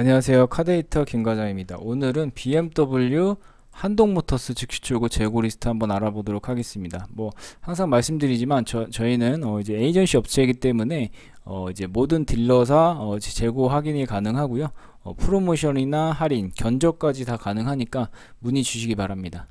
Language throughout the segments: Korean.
안녕하세요. 카데이터 김과장입니다. 오늘은 BMW 한동모터스 즉시 출고 재고 리스트 한번 알아보도록 하겠습니다. 뭐 항상 말씀드리지만 저, 저희는 어 이제 에이전시 업체이기 때문에 어 이제 모든 딜러사 어 재고 확인이 가능하고요. 어 프로모션이나 할인, 견적까지 다 가능하니까 문의 주시기 바랍니다.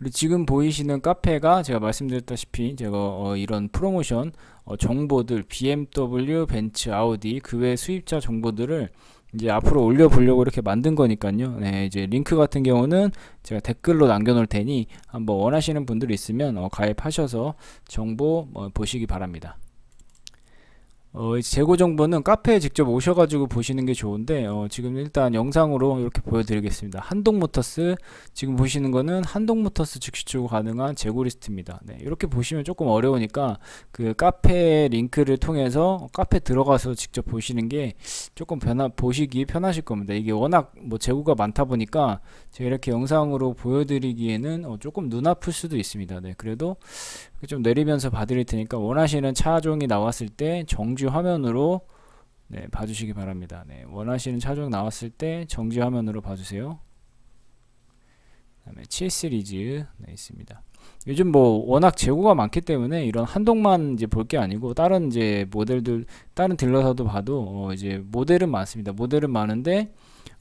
그리고 지금 보이시는 카페가 제가 말씀드렸다시피 제가 어 이런 프로모션 어 정보들 BMW, 벤츠, 아우디 그 외 수입차 정보들을 이제 앞으로 올려보려고 이렇게 만든 거니까요. 네, 이제 링크 같은 경우는 제가 댓글로 남겨놓을 테니 한번 원하시는 분들 있으면 어 가입하셔서 정보 어 보시기 바랍니다. 어, 재고 정보는 카페에 직접 오셔가지고 보시는 게 좋은데, 어, 지금 일단 영상으로 이렇게 보여드리겠습니다. 한동모터스, 지금 보시는 거는 한동모터스 즉시 출고 가능한 재고 리스트입니다. 네, 이렇게 보시면 조금 어려우니까 그 카페 링크를 통해서 카페 들어가서 직접 보시는 게 조금 변화, 보시기 편하실 겁니다. 이게 워낙 뭐 재고가 많다 보니까 제가 이렇게 영상으로 보여드리기에는 어, 조금 눈 아플 수도 있습니다. 네, 그래도 좀 내리면서 봐드릴 테니까 원하시는 차종이 나왔을 때 정지 화면으로 네, 봐주시기 바랍니다. 네, 원하시는 차종 나왔을 때 정지 화면으로 봐주세요. 그다음에 7 시리즈 네, 있습니다. 요즘 뭐 워낙 재고가 많기 때문에 이런 한동만 이제 볼 게 아니고 다른 이제 모델들 다른 딜러사도 봐도 어 이제 모델은 많습니다. 모델은 많은데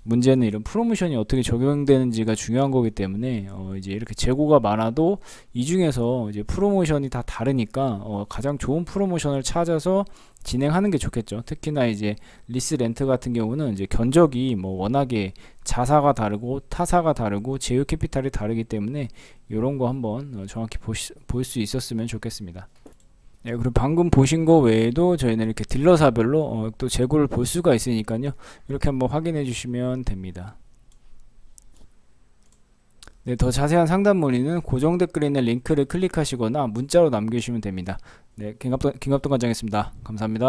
문제는 이런 프로모션이 어떻게 적용되는지가 중요한 거기 때문에 어 이제 이렇게 재고가 많아도 이 중에서 이제 프로모션이 다 다르니까 어 가장 좋은 프로모션을 찾아서 진행하는 게 좋겠죠. 특히나 이제 리스 렌트 같은 경우는 이제 견적이 뭐 워낙에 자사가 다르고 타사가 다르고 제휴 캐피탈이 다르기 때문에 이런 거 한번 어 정확히 볼수 있었으면 좋겠습니다. 네, 그리고 방금 보신 거 외에도 저희는 이렇게 딜러사별로 어, 또 재고를 볼 수가 있으니까요. 이렇게 한번 확인해 주시면 됩니다. 네, 더 자세한 상담 문의는 고정 댓글에 있는 링크를 클릭하시거나 문자로 남겨주시면 됩니다. 네, 김갑동, 김갑동 관장이었습니다. 감사합니다.